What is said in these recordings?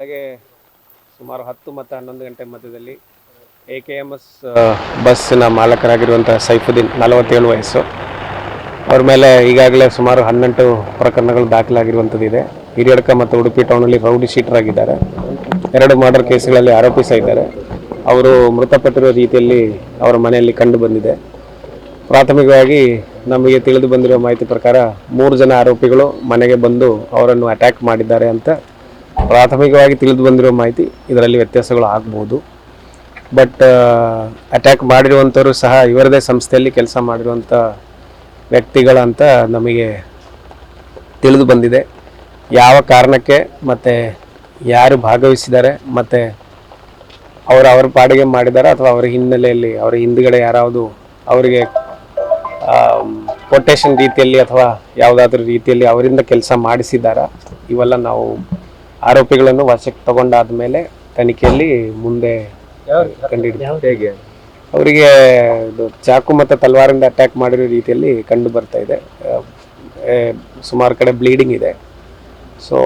ಬೆಳಗ್ಗೆ ಸುಮಾರು ಹತ್ತು ಮತ್ತು ಹನ್ನೊಂದು ಗಂಟೆ ಮಧ್ಯದಲ್ಲಿ ಎ ಕೆ ಎಂ ಎಸ್ ಬಸ್ಸಿನ ಮಾಲಕರಾಗಿರುವಂಥ ಸೈಫುದ್ದೀನ್ ನಲವತ್ತೇಳು ವಯಸ್ಸು. ಅವ್ರ ಮೇಲೆ ಈಗಾಗಲೇ ಸುಮಾರು ಹನ್ನೆಂಟು ಪ್ರಕರಣಗಳು ದಾಖಲಾಗಿರುವಂಥದ್ದು ಇದೆ ಹಿರಿಯಡ್ಕ ಮತ್ತು ಉಡುಪಿ ಟೌನಲ್ಲಿ ರೌಡಿ ಶೀಟರ್ ಆಗಿದ್ದಾರೆ ಎರಡು ಮರ್ಡರ್ ಕೇಸ್ಗಳಲ್ಲಿ ಆರೋಪಿ ಸಹ ಇದ್ದಾರೆ. ಅವರು ಮೃತಪಟ್ಟಿರುವ ರೀತಿಯಲ್ಲಿ ಅವರ ಮನೆಯಲ್ಲಿ ಕಂಡು ಬಂದಿದೆ. ಪ್ರಾಥಮಿಕವಾಗಿ ನಮಗೆ ತಿಳಿದು ಬಂದಿರುವ ಮಾಹಿತಿ ಪ್ರಕಾರ ಮೂರು ಜನ ಆರೋಪಿಗಳು ಮನೆಗೆ ಬಂದು ಅವರನ್ನು ಅಟ್ಯಾಕ್ ಮಾಡಿದ್ದಾರೆ ಅಂತ ಪ್ರಾಥಮಿಕವಾಗಿ ತಿಳಿದು ಬಂದಿರೋ ಮಾಹಿತಿ ಇದರಲ್ಲಿ ವ್ಯತ್ಯಾಸಗಳು ಆಗ್ಬೋದು. ಬಟ್ ಅಟ್ಯಾಕ್ ಮಾಡಿರುವಂಥವರು ಸಹ ಇವರದೇ ಸಂಸ್ಥೆಯಲ್ಲಿ ಕೆಲಸ ಮಾಡಿರುವಂಥ ವ್ಯಕ್ತಿಗಳಂತ ನಮಗೆ ತಿಳಿದು ಬಂದಿದೆ. ಯಾವ ಕಾರಣಕ್ಕೆ ಮತ್ತು ಯಾರು ಭಾಗವಹಿಸಿದ್ದಾರೆ ಮತ್ತು ಅವರು ಅವ್ರ ಪಾಡಿಗೆ ಮಾಡಿದ್ದಾರೆ ಅಥವಾ ಅವರ ಹಿನ್ನೆಲೆಯಲ್ಲಿ ಅವರ ಹಿಂದುಗಡೆ ಯಾರಾವುದು ಅವರಿಗೆ ಕೊಟೇಶನ್ ರೀತಿಯಲ್ಲಿ ಅಥವಾ ಯಾವುದಾದ್ರೂ ರೀತಿಯಲ್ಲಿ ಅವರಿಂದ ಕೆಲಸ ಮಾಡಿಸಿದ್ದಾರಾ ಇವೆಲ್ಲ ನಾವು ಆರೋಪಿಗಳನ್ನು ವಶಕ್ಕೆ ತಗೊಂಡಾದ ಮೇಲೆ ತನಿಖೆಯಲ್ಲಿ ಮುಂದೆ ಹೇಗೆ? ಅವರಿಗೆ ಚಾಕು ಮತ್ತು ತಲ್ವಾರಿಂದ ಅಟ್ಯಾಕ್ ಮಾಡಿರೋ ರೀತಿಯಲ್ಲಿ ಕಂಡು ಬರ್ತಾ ಇದೆ. ಸುಮಾರು ಕಡೆ ಬ್ಲೀಡಿಂಗ್ ಇದೆ. ಸೊ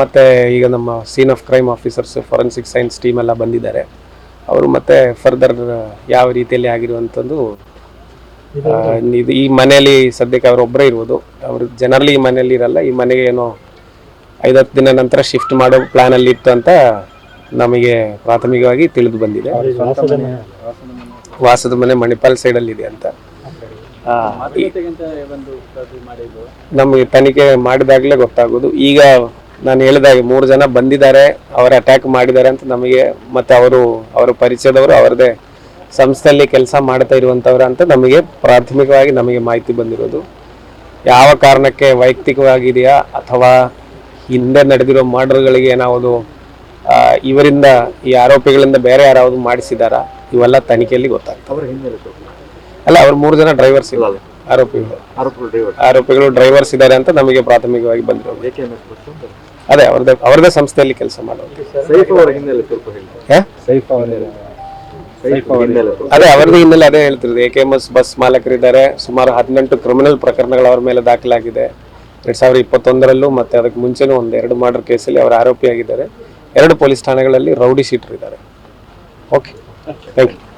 ಮತ್ತೆ ಈಗ ನಮ್ಮ scene of crime officers forensic science team ಎಲ್ಲ ಬಂದಿದ್ದಾರೆ. ಅವರು ಮತ್ತೆ ಫರ್ದರ್ ಯಾವ ರೀತಿಯಲ್ಲಿ ಆಗಿರುವಂಥದ್ದು ಇದು ಈ ಮನೆಯಲ್ಲಿ ಸದ್ಯಕ್ಕೆ ಅವರೊಬ್ಬರೇ ಇರುವುದು ಅವರು ಜನರಲಿ ಈ ಮನೆಯಲ್ಲಿ ಇರಲ್ಲ ಈ ಮನೆಗೆ ಏನೋ ಐದತ್ತು ದಿನ ನಂತರ ಶಿಫ್ಟ್ ಮಾಡೋ ಪ್ಲಾನ್ ಅಲ್ಲಿ ಇತ್ತು ಅಂತ ನಮಗೆ ಪ್ರಾಥಮಿಕವಾಗಿ ತಿಳಿದು ಬಂದಿದೆ. ವಾಸದ ಮನೆ. ಮಣಿಪಾಲ್ ಸೈಡ್ ಅಲ್ಲಿ ಇದೆ ಅಂತ. ನಮಗೆ ತನಿಖೆ ಮಾಡಿದಾಗಲೇ ಗೊತ್ತಾಗೋದು. ಈಗ ನಾನು ಹೇಳಿದಾಗ ಮೂರು ಜನ ಬಂದಿದ್ದಾರೆ ಅವರ ಅಟ್ಯಾಕ್ ಮಾಡಿದ್ದಾರೆ ಅಂತ ನಮಗೆ ಮತ್ತೆ ಅವರು ಅವರ ಪರಿಚಯದವರು ಅವರದೇ ಸಂಸ್ಥೆಯಲ್ಲಿ ಕೆಲಸ ಮಾಡ್ತಾ ಇರುವಂಥವ್ರು ಅಂತ ನಮಗೆ ಪ್ರಾಥಮಿಕವಾಗಿ ನಮಗೆ ಮಾಹಿತಿ ಬಂದಿರೋದು. ಯಾವ ಕಾರಣಕ್ಕೆ ವೈಯಕ್ತಿಕವಾಗಿದೆಯಾ ಅಥವಾ ಹಿಂದೆ ನಡೆದಿರೋ ಮರ್ಡರ್ಗಳಿಗೆ ಏನಾವುದು ಇವರಿಂದ ಈ ಆರೋಪಿಗಳಿಂದ ಬೇರೆ ಯಾರಾವುದು ಮಾಡಿಸಿದಾರ? ಇವೆಲ್ಲ ತನಿಖೆಯಲ್ಲಿ ಗೊತ್ತಾಗ್ತದೆ. ಅಲ್ಲ ಅವ್ರು ಮೂರು ಜನ ಡ್ರೈವರ್ಸ್ ಇದ್ದಾರೆ. ಆರೋಪಿಗಳು. ಆರೋಪಗಳು ಡ್ರೈವರ್ ಆರೋಪಿಗಳು ಡ್ರೈವರ್ಸ್ ಇದ್ದಾರೆ ಅಂತ ನಮಗೆ ಪ್ರಾಥಮಿಕವಾಗಿ ಬಂದಿರೋ ಅದೇ ಅವ್ರದೇ ಅವ್ರದೇ ಸಂಸ್ಥೆಯಲ್ಲಿ ಕೆಲಸ ಮಾಡೋದು. ಅದೇ ಅವರದ್ದು ಹಿನ್ನೆಲೆ ಅದೇ ಹೇಳ್ತಿರೋದು. A K M S bus ಮಾಲಕರಿದ್ದಾರೆ. ಸುಮಾರು ಹದಿನೆಂಟು ಕ್ರಿಮಿನಲ್ ಪ್ರಕರಣಗಳು ಅವ್ರ ಮೇಲೆ ದಾಖಲಾಗಿದೆ. ಎರಡ್ ಸಾವಿರದ ಇಪ್ಪತ್ತೊಂದರಲ್ಲೂ ಮತ್ತೆ ಅದಕ್ಕೆ ಮುಂಚೆನೂ ಒಂದು ಎರಡು ಮರ್ಡರ್ ಕೇಸಲ್ಲಿ ಅವರು ಆರೋಪಿಯಾಗಿದ್ದಾರೆ. ಎರಡು ಪೊಲೀಸ್ ಠಾಣೆಗಳಲ್ಲಿ ರೌಡಿ ಶೀಟರ್ ಇದ್ದಾರೆ. Okay thank you